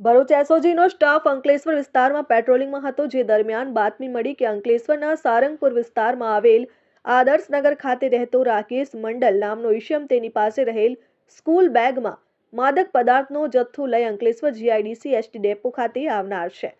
Bharuch એસઓજીનો staff Ankleshwar વિસ્તારમાં પેટ્રોલિંગમાં હતો, જે દરમિયાન બાતમી મળી કે અંકલેશ્વરના સારંગપુર વિસ્તારમાં આવેલ આદર્શનગર ખાતે રહેતો રાકેશ મંડલ નામનો ઈશમ તેની પાસે રહેલ સ્કૂલ બેગમાં માદક પદાર્થનો જથ્થો લઈ અંકલેશ્વર જીઆઈડીસી એસટી ડેપો ખાતે આવનાર છે.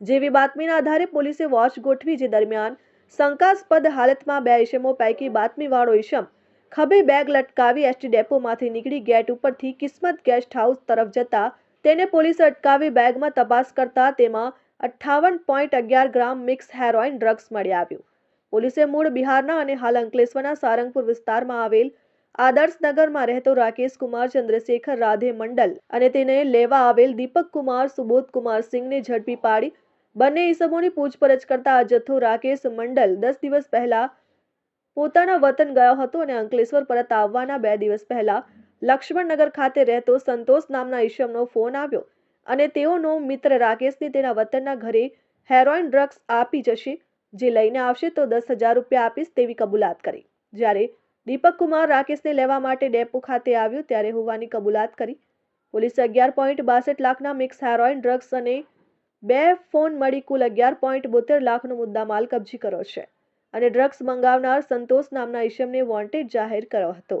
જેવી બાતમીના આધારે પોલીસે વોચ ગોઠવી, જે દરમિયાન શંકાસ્પદ હાલતમાં બે ઈશમો પૈકી બાતમીવાળો ઈશમ ખભે બેગ લટકાવી એસટી ડેપોમાંથી નીકળી ગેટ ઉપરથી કિસ્મત ગેસ્ટ હાઉસ તરફ જતા તેને પોલીસે અટકાવી બેગમાં તપાસ કરતા તેમાં અઠ્ઠાવન પોઈન્ટ અગિયાર ગ્રામ મિક્સ હેરોઇન ડ્રગ્સ મળી આવ્યું. પોલીસે મૂળ બિહારના અને હાલ અંકલેશ્વરના સારંગપુર વિસ્તારમાં આવેલ આદર્શનગરમાં રહેતો રાકેશ ચંદ્રશેખર રાધે મંડલ અને તેને લેવા આવેલ દીપક કુમાર સિંહને ઝડપી પાડી બંને ઈસમોની પૂછપરછ કરતા આ જથ્થો રાકેશ મંડલ દસ દિવસ પહેલા પોતાના વતન ગયો હતો અને અંકલેશ્વર પરત આવવાના બે દિવસ પહેલા લક્ષ્મણનગર ખાતે રહેતો સંતોષ નામના ઈશમનો ફોન આવ્યો અને તેઓનો મિત્ર રાકેશને તેના વતનના ઘરે હેરોઇન ડ્રગ્સ આપી જશે, જે લઈને આવશે તો દસ હજાર રૂપિયા આપીશ તેવી કબૂલાત કરી. જ્યારે દીપક કુમાર રાકેશને લેવા માટે ડેપો ખાતે આવ્યો ત્યારે હોવાની કબૂલાત કરી. પોલીસે અગિયાર પોઈન્ટ બાસઠ લાખના મિક્સ હેરોઇન ડ્રગ્સ અને બે ફોન મળી કુલ અગિયાર પોઈન્ટ બોતેર લાખનો મુદ્દામાલ કબજી કર્યો છે અને ડ્રગ્સ મંગાવનાર સંતોષ નામના ઈશમને વોન્ટેડ જાહેર કર્યો હતો.